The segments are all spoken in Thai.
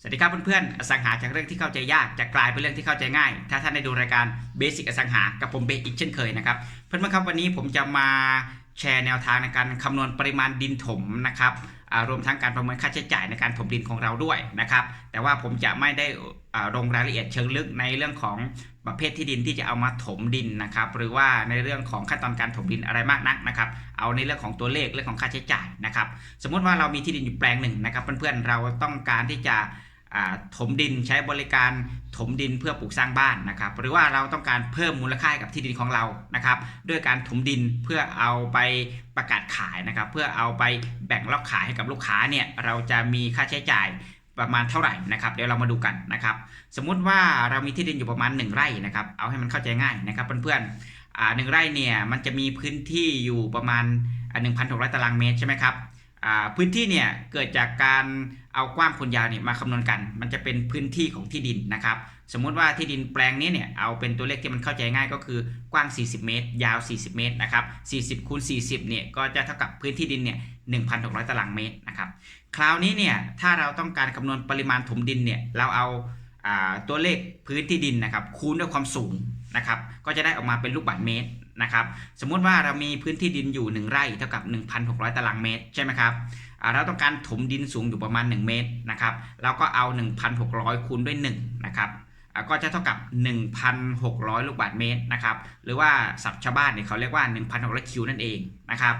สวัสดีครับเพื่อนๆ อสังหาจากเรื่องที่เข้าใจยากจะกลายเป็นเรื่องที่เข้าใจง่าย ถ้าท่านได้ดูรายการเบสิกอสังหากับผมเบสอีกเช่นเคยนะครับ เพื่อนๆครับวันนี้ผมจะมาแชร์แนวทางในการคำนวณปริมาณดินถมนะครับรวมทั้งการประเมินค่าใช้จ่ายในการถมดินของเราด้วยนะครับ แต่ว่าผมจะไม่ได้ลงรายละเอียดเชิงลึกในเรื่องของประเภทที่ดินที่จะเอามาถมดินนะครับ หรือว่าในเรื่องของขั้นตอนการถมดินอะไรมากนักนะครับ เอาในเรื่องของตัวเลขเรื่องของค่าใช้จ่ายนะครับ สมมติว่าเรามีที่ดินอยู่แปลงหนึ่งนะครับ เพื่อนๆเราต้องการที่จะ ถมดินใช้บริการถมดินเพื่อปลูกสร้างบ้านนะครับ หรือว่าเราต้องการเพิ่มมูลค่าให้กับที่ดินของเรานะครับ ด้วยการถมดินเพื่อเอาไปประกาศขายนะครับ เพื่อเอาไปแบ่งรอบขายให้กับลูกค้าเนี่ยเราจะมีค่าใช้จ่ายประมาณเท่าไหร่นะครับเดี๋ยวเรามาดูกันนะครับ สมมุติว่าเรามีที่ดินอยู่ประมาณ 1 ไร่นะครับ เอาให้มันเข้าใจง่ายนะครับเพื่อนๆหนึ่งไร่เนี่ยมันจะมีพื้นที่อยู่ประมาณหนึ่งพันหกร้อยตารางเมตรใช่ไหมครับ พื้นที่เนี่ยเกิดจากการเอากว้างคูณยาวเนี่ยมาคำนวณกัน มันจะเป็นพื้นที่ของที่ดินนะครับ สมมุติว่าที่ดินแปลงนี้เนี่ยเอาเป็นตัวเลขที่มันเข้าใจง่ายก็คือกว้าง 40 เมตร ยาว 40 เมตรนะครับ40คูณ40เนี่ยก็จะเท่ากับพื้นที่ดินเนี่ย1,600 ตารางเมตรนะครับคราวนี้เนี่ยถ้าเราต้องการคำนวณปริมาณถมดินเนี่ยเราเอาอาตัวเลขพื้นที่ดินนะครับคูณด้วยความสูงนะครับก็จะได้ออกมาเป็นลูกบาศก์เมตร นะครับ สมมุติว่าเรามีพื้นที่ดินอยู่ 1 ไร่เท่ากับ 1,600 ตารางเมตรใช่ไหมครับเราต้องการถมดินสูงอยู่ประมาณ 1 เมตรนะครับเราก็เอา 1,600 คูณด้วย1นะครับก็จะเท่ากับ 1,600 ลูกบาศก์เมตรนะครับ หรือว่าศัพท์ชาวบ้านเนี่ยเขาเรียกว่า 1,600 คิวนั่นเองนะครับ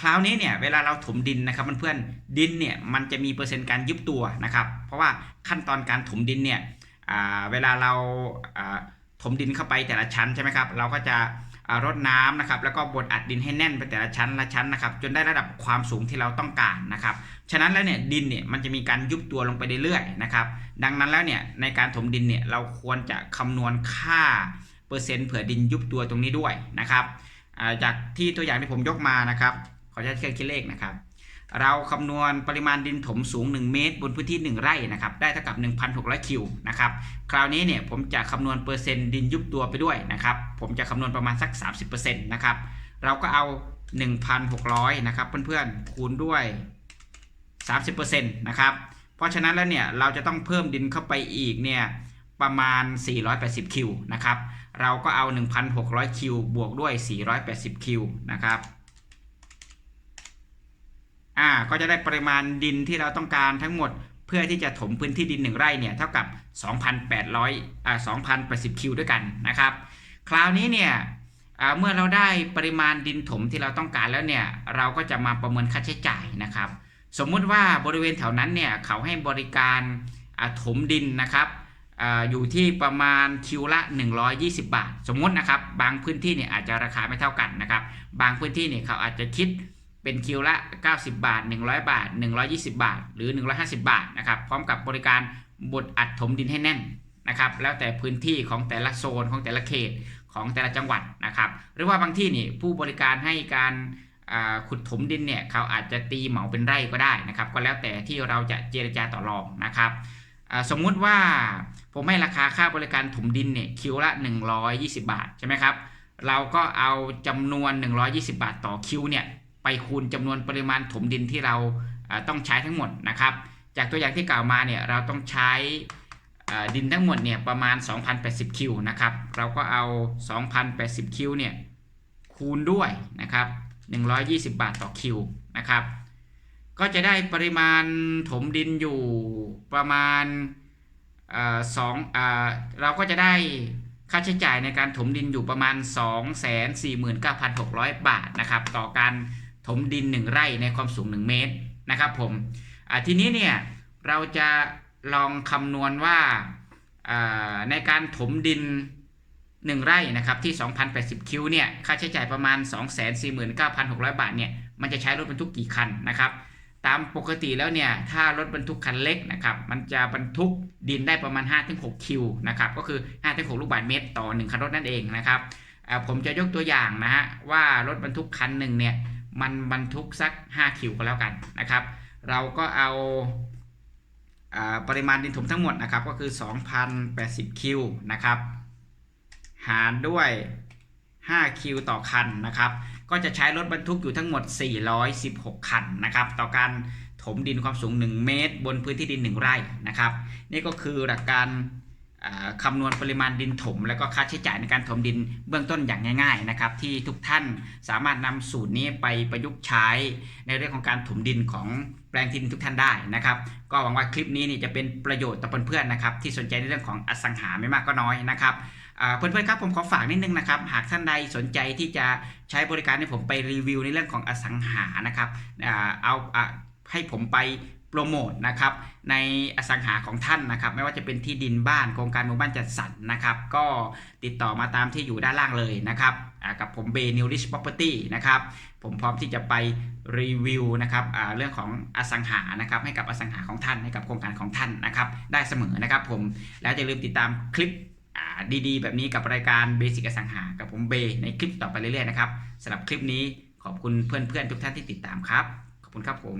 คราวนี้เนี่ยเวลาเราถมดินนะครับเพื่อนๆ ดินเนี่ยมันจะมีเปอร์เซ็นต์การยุบตัวนะครับ เพราะว่าขั้นตอนการถมดินเนี่ยเวลาเราถมดินเข้าไปแต่ละชั้นใช่ไหมครับ เราก็จะ รดน้ำนะครับแล้วก็บดอัดดินให้แน่นไปแต่ละชั้นละชั้นนะครับจนได้ระดับความสูงที่เราต้องการนะครับฉะนั้นแล้วเนี่ยดินเนี่ยมันจะมีการยุบตัวลงไปเรื่อยๆนะครับดังนั้นแล้วเนี่ยในการถมดินเนี่ยเราควรจะคำนวณค่าเปอร์เซ็นต์เผื่อดินยุบตัวตรงนี้ด้วยนะครับจากที่ตัวอย่างที่ผมยกมานะครับขออนุญาตเครื่องคิดเลขนะครับ เราคำนวณปริมาณดินถมสูง 1 เมตร บนพื้นที่ 1 ไร่นะครับได้เท่ากับ 1,600 คิวนะครับคราวนี้เนี่ยผมจะคำนวณเปอร์เซ็นต์ดินยุบตัวไปด้วยนะครับผมจะคำนวณประมาณสัก 30%นะครับเราก็เอา 1,600นะครับเพื่อนๆคูณด้วย 30%นะครับเพราะฉะนั้นแล้วเนี่ยเราจะต้องเพิ่มดินเข้าไปอีกเนี่ยประมาณ 480 คิวนะครับเราก็เอา 1,600 คิวบวกด้วย 480 คิวนะครับ อ่าก็จะได้ปริมาณดินที่เราต้องการทั้งหมด เพื่อที่จะถมพื้นที่ดิน 1 ไร่เนี่ยเท่ากับ 2,800อ่า2,080 คิวด้วยกันนะครับ คราวนี้เนี่ยอ่าเมื่อเราได้ปริมาณดินถมที่เราต้องการแล้วเนี่ยเราก็จะมาประเมินค่าใช้จ่ายนะครับ สมมุติว่าบริเวณแถวนั้นเนี่ยเขาให้บริการอ่าถมดินนะครับอาอยู่ที่ประมาณคิวละ 120 บาท สมมุตินะครับ บางพื้นที่เนี่ยอาจจะราคาไม่เท่ากันนะครับ บางพื้นที่เนี่ยเขาอาจจะคิด เป็นคิวละ 90 บาท 100 บาท 120 บาท หรือ 150 บาทนะครับ พร้อมกับบริการบดอัดถมดินให้แน่นนะครับ แล้วแต่พื้นที่ของแต่ละโซนของแต่ละเขตของแต่ละจังหวัดนะครับ หรือว่าบางที่นี่ผู้บริการให้การขุดถมดินเนี่ยเขาอาจจะตีเหมาเป็นไร่ก็ได้นะครับ ก็แล้วแต่ที่เราจะเจรจาต่อรองนะครับสมมุติว่าผมให้ราคาค่าบริการถมดินเนี่ยคิวละ 120 บาทใช่ไหมครับ เราก็เอาจำนวน 120 บาทต่อคิวเนี่ย ไปคูณจำนวนปริมาณถมดินที่เราต้องใช้ทั้งหมดนะครับ จากตัวอย่างที่กล่าวมาเนี่ยเราต้องใช้ดินทั้งหมดเนี่ยประมาณ 2,080 คิวนะครับ เราก็เอา 2,080 คิวเนี่ยคูณด้วยนะครับ 120 บาทต่อคิวนะครับ ก็จะได้ปริมาณถมดินอยู่ประมาณสองเอ่อเราก็จะได้ค่าใช้จ่ายในการถมดินอยู่ประมาณ 249,600 บาทนะครับ ต่อการ ถมดิน 1 ไร่ในความสูง 1 เมตรนะครับผมทีนี้เนี่ยเราจะลองคำนวณว่าในการถมดิน 1 ไร่นะครับที่ 2,080 คิวเนี่ยค่าใช้จ่ายประมาณ 249,600 บาทเนี่ยมันจะใช้รถบรรทุกกี่คันนะครับตามปกติแล้วเนี่ยถ้ารถบรรทุกคันเล็กนะครับมันจะบรรทุกดินได้ประมาณ 5-6 คิวนะครับก็คือ 5-6 ลูกบาศก์เมตรต่อ 1 คันรถนั่นเองนะครับผมจะยกตัวอย่างนะฮะว่ารถบรรทุกคันหนึ่งเนี่ย มันบรรทุกสัก 5 คิวก็แล้วกันนะครับ เราก็เอาปริมาณดินถมทั้งหมดนะครับก็คือ 2,080 คิวนะครับ หารด้วย 5 คิวต่อคันนะครับ ก็จะใช้รถบรรทุกอยู่ทั้งหมด 416 คันนะครับ ต่อการถมดินความสูง 1 เมตร บนพื้นที่ดิน 1 ไร่นะครับ นี่ก็คือหลักการ คำนวณปริมาณดินถม แล้วก็ค่าใช้จ่ายในการถมดินเบื้องต้นอย่างง่าย ๆนะครับ ที่ทุกท่านสามารถนำสูตรนี้ไปประยุกต์ใช้ในเรื่องของการถมดินของแปลงที่ดินทุกท่านได้นะครับ ก็หวังว่าคลิปนี้นี่จะเป็นประโยชน์ต่อเพื่อนๆนะครับที่สนใจในเรื่องของอสังหาไม่มากก็น้อยนะครับเพื่อนๆครับผมขอฝากนิดนึงนะครับ หากท่านใดสนใจที่จะใช้บริการให้ผมไปรีวิวในเรื่องของอสังหานะครับเอาให้ผมไป โปรโมทนะครับในอสังหาของท่านนะครับไม่ว่าจะเป็นที่ดินบ้านโครงการหมู่บ้านจัดสรรนะครับ ก็ติดต่อมาตามที่อยู่ด้านล่างเลยนะครับกับผมเบนิวริช property นะครับผมพร้อมที่จะไปรีวิวนะครับเรื่องของอสังหานะครับให้กับอสังหาของท่านให้กับโครงการของท่านนะครับได้เสมอนะครับผมแล้วอย่าลืมติดตามคลิปดีๆ แบบนี้กับรายการเบสิกอสังหา กับผมเบในคลิปต่อไปเรื่อยๆนะครับสำหรับคลิปนี้ขอบคุณเพื่อนๆทุกท่านที่ติดตามครับ ขอบคุณครับผม